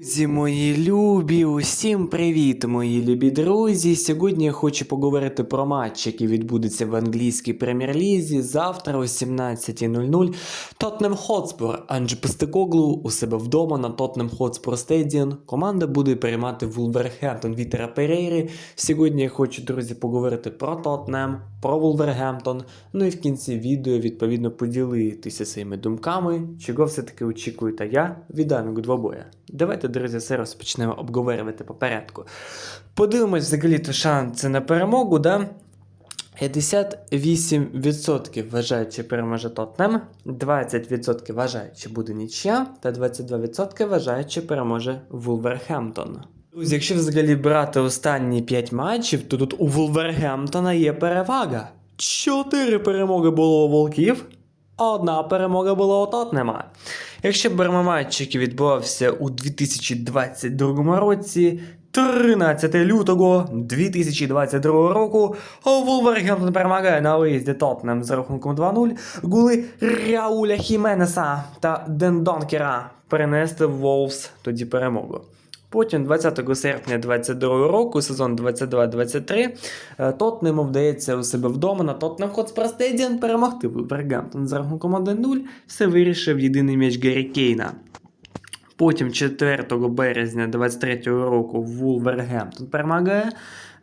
Друзі, мої любі, усім привіт, мої любі друзі. Сьогодні я хочу поговорити про матч, який відбудеться в англійській прем'єр-лізі завтра о 17.00. Тотнем Хотспор, Анджі Пестекоглу у себе вдома на Тотнем Хотспор Стедіон. Команда буде приймати Вулвергемптон Вітера Перейри. Сьогодні я хочу, друзі, поговорити про Тотнем, про Вулвергемптон. Ну і в кінці відео відповідно поділитися своїми думками, чого все-таки очікуєте я від даного двобоя. Давайте, друзі, все розпочнемо обговорювати по порядку. Подивимось взагалі-то шанси на перемогу, да? 58% вважають, що переможе Тотнем, 20% вважають, що буде нічия, та 22% вважають, що переможе Вулверхемптон. Друзі, якщо взагалі брати останні 5 матчів, то тут у Вулвергемптона є перевага. 4 перемоги було у Волків, а одна перемога була у Тотнема. Якщо беремо матч, який відбувався у 2022 році, 13 лютого 2022 року, Вулвергемптон перемагає на виїзді Тотнем з рахунком 2-0. Гули Рауля Хіменеса та Дендонкера перенести в Волфс тоді перемогу. Потім, 20 серпня 2022 року, сезон 22-23, е, Тотнему вдається у себе вдома на Тотнем Хотспер Стедіон перемогти Вулвергемптон з рахунком 1-0. Все вирішив єдиний м'яч Гаррі Кейна. Потім 4 березня 23 року Вулвергемптон перемагає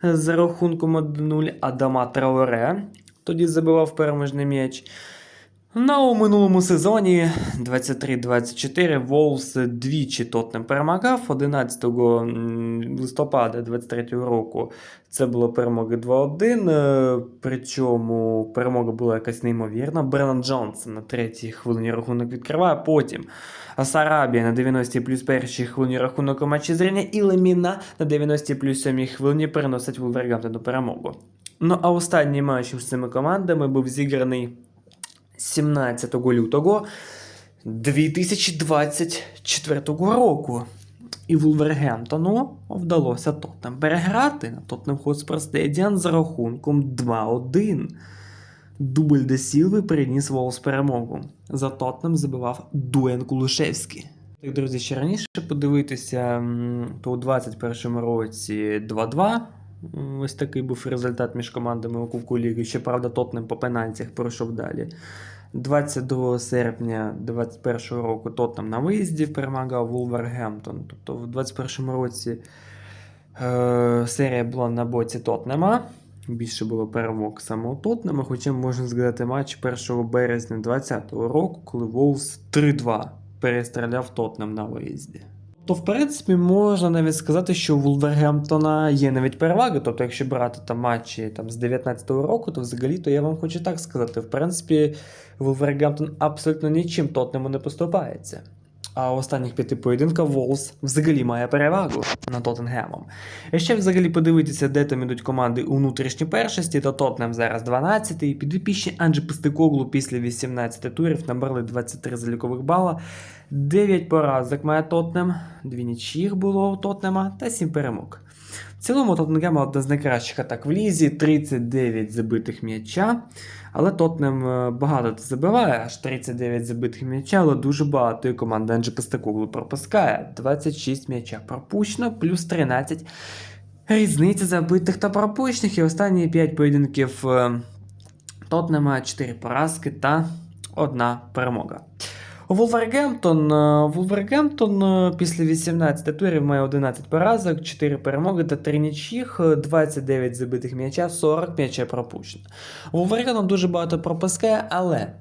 е, за рахунком 1-0 Адама Трауре. Тоді забивав переможний м'яч. На у минулому сезоні 23-24 Волс двічі Тотнем перемагав 11 листопада 23 року. Це було перемоги 2-1. е, Причому перемога була якась неймовірна. Бреннан Джонсон на третій хвилині рахунок відкриває. Потім Сарабія на 90 плюс першій хвилині рахунок у матчі зрення і Леміна на 90 плюс 7 хвилині переносить Вулвергемптон перемогу. Ну а останній матч з цими командами був зіграний 17 лютого 2024 року. І Вулвергемптону вдалося Тоттенем переграти на Тоттенем Хотспер Стедіан з рахунком 2-1. Дубль де Сілви приніс Волс перемогу. За Тоттенем забивав Дуен Кулушевський. Так, друзі, ще раніше подивитися, то у 21-му році 2-2. Ось такий був результат між командами у Кубку Ліги. Щоправда, Тотнем по пенальтях пройшов далі. 22 серпня 2021 року Тотнем на виїзді перемагав Вулвергемптон. Тобто в 2021 році е, серія була на боці Тотнема. Більше було перемог саме у Тотнема, хоча можна згадати матч 1 березня 2020 року, коли Волс 3-2 перестріляв Тотнем на виїзді. То, в принципі, можна навіть сказати, що у Вулвергемптона є навіть переваги. Тобто, якщо брати там матчі там, з 19-го року, то взагалі то я вам хочу так сказати. В принципі, Вулвергемптон абсолютно нічим Тотнему не поступається. А останніх п'яти поєдинках Волс взагалі має перевагу над Тоттенгемом. Ще взагалі подивитися, де там ідуть команди у внутрішній першості, то Тоттенем зараз 12-й, підопічні Анджі Пестикоглу після 18 турів набрали 23 залікових бала, 9 поразок має Тоттенем, 2 нічиїх було у Тоттенема та 7 перемог. В цілому Тоттенгема одна з найкращих атак в лізі, 39 забитих м'яча. Але Тотнем е, багато забиває, аж 39 забитих м'яча, але дуже багато і команда Анджі Пестакоглу пропускає. 26 м'яча пропущено, плюс 13 різниця забитих та пропущених. І останні 5 поєдинків е, Тотнема 4 поразки та 1 перемога. Вулвергемптон, е, Вулвергемптон е, після 18 турів має 11 поразок, 4 перемоги та 3 нічих, 29 забитих м'яча, 40 м'яча пропущено. Вулвергемптон дуже багато пропускає, але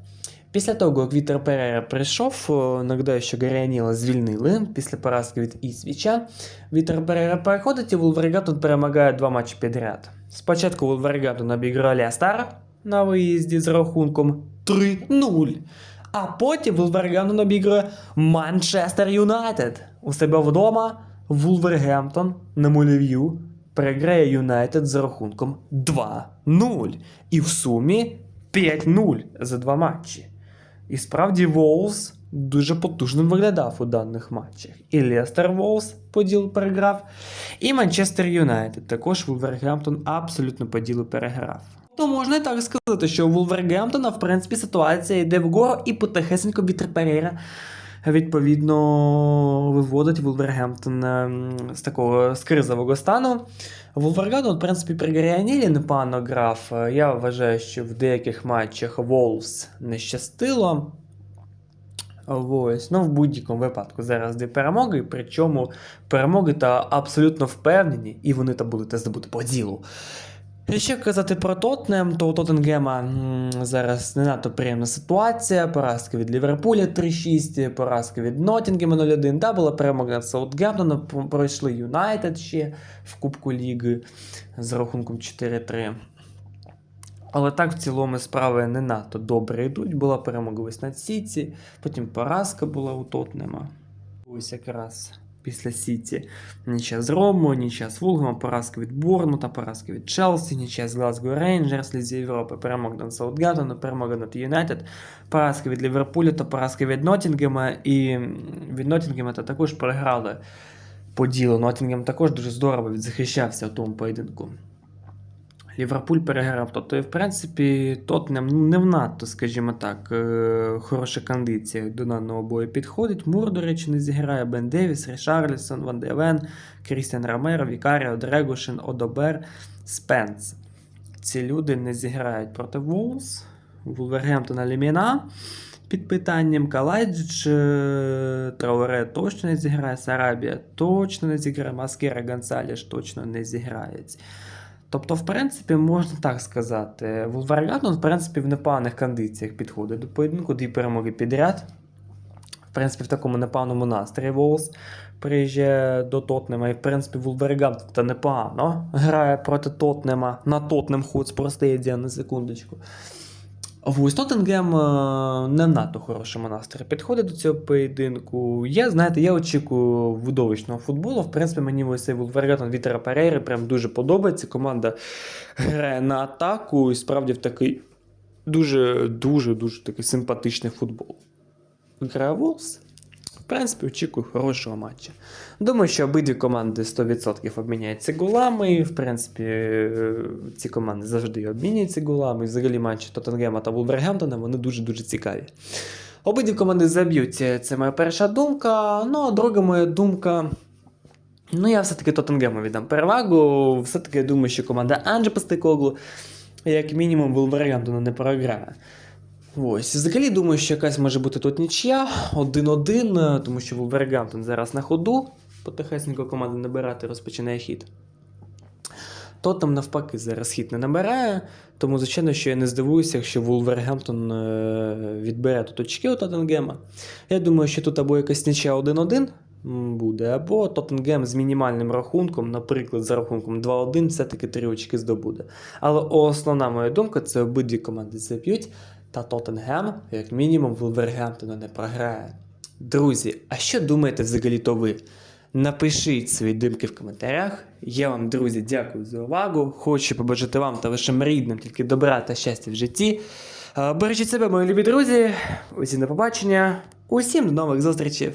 після того, як Вітер Перера прийшов, е, нагадаю, що Гаріаніла звільнили після поразки від Ісвіча. Вітер Перера переходить і Вулвергемптон перемагає два матчі підряд. Спочатку Вулвергемптон обіграв Лестер на виїзді з рахунком 3-0. А потім Вулвергемптон обігрує Манчестер Юнайтед. У себе вдома Вулвергемптон на Молів'ю переграє Юнайтед з рахунком 2-0. І в сумі 5-0 за два матчі. І справді Волс дуже потужним виглядав у даних матчах. І Лестер Волс по ділу переграв, і Манчестер Юнайтед також Вулвергемптон абсолютно по ділу переграв. То можна і так сказати, що у Вулвергемптона, в принципі, ситуація йде вгору і потихесенько Вітер Перейра відповідно виводить Вулвергемптон ем, з такого з кризового стану. Вулвергемптон, в принципі, при Гаріанілі непогано грав. Е, Я вважаю, що в деяких матчах Волс не щастило. Ось, ну в будь-якому випадку зараз дві перемоги, причому перемоги та абсолютно впевнені, і вони там будуть здобути по ділу. Якщо казати про Тотнем, то у Тоттенгема зараз не надто приємна ситуація. Поразка від Ліверпуля 3-6, поразка від Ноттінгема 0-1. Та була перемога над Саутгемптоном, пройшли Юнайтед ще в Кубку Ліги з рахунком 4-3. Але так в цілому справи не надто добре йдуть. Була перемога ось над Сіті, потім поразка була у Тотнема. Ось якраз після Сіті. Нічия з Рому, нічия з Вулгом, поразки від Борнмута, поразки від Челсі, нічия з Глазго Рейнджерс, Лізі Європи, перемога над Саутгатону, перемога над Юнайтед, поразки від Ліверпуля та поразки від Ноттінгема. І від Ноттінгема та також програли по ділу. Ноттінгем також дуже здорово відзахищався у тому поєдинку. Ліверпуль переграв. Тобто, в принципі, Тотнем не в надто, скажімо так, е, хороша кондиція до даного бою підходить. Мур, до речі, не зіграє Бен Девіс, Рішарлісон, Ван Девен, Крістіан Ромеро, Вікаріо, Дрегушин, Одобер, Спенс. Ці люди не зіграють проти Волс, Вулвергемптона Ліміна. Під питанням Калайдж, е, Трауре точно не зіграє, Сарабія точно не зіграє, Маскера Гонсаліш точно не зіграють. Тобто, в принципі, можна так сказати, Вулвергемптон, в принципі, в непоганих кондиціях підходить до поєдинку, дві перемоги підряд. В принципі, в такому непоганому настрої Волс приїжджає до Тотнема. І, в принципі, Вулвергемптон та непогано грає проти Тотнема на Тотнем Хотспур Стадіон, на секундочку. Ось Тоттенгем е, не надто хорошому настрої підходить до цього поєдинку. Я, знаєте, я очікую видовищного футболу. В принципі, мені ось цей Вулвергатон Вітера Перейри прям дуже подобається. Команда грає на атаку і справді в такий дуже, дуже, дуже такий симпатичний футбол. Грає Волс. В принципі, очікую хорошого матча. Думаю, що обидві команди 100% обміняються голами. В принципі, е, ці команди завжди обмінюються голами. І взагалі матчі Тоттенгема та Вулвергемптона вони дуже-дуже цікаві. Обидві команди заб'ються. Це моя перша думка. Ну, а друга моя думка. Ну, я все-таки Тоттенгему віддам перевагу. Все-таки я думаю, що команда Анджі Пастикоглу, як мінімум, Вулвергемптону не програє. Ось, взагалі думаю, що якась може бути тут нічия, 1-1, тому що Вулвергемптон зараз на ходу, потихесенько команда набирати розпочинає хід. Тоттем навпаки зараз хід не набирає, тому, звичайно, що я не здивуюся, якщо Вулвергемптон е, відбере тут очки у Тоттенгема. Я думаю, що тут або якась нічия 1-1 буде, або Тоттенгем з мінімальним рахунком, наприклад, за рахунком 2-1, все-таки 3 очки здобуде. Але основна моя думка це обидві команди заб'ють, та Тоттенгем, як мінімум, Вулвергемптона не програє. Друзі, а що думаєте взагалі то ви? Напишіть свої думки в коментарях. Я вам, друзі, дякую за увагу. Хочу побажати вам та вашим рідним тільки добра та щастя в житті. Е, Бережіть себе, мої любі друзі. Усім до побачення. Усім до нових зустрічей.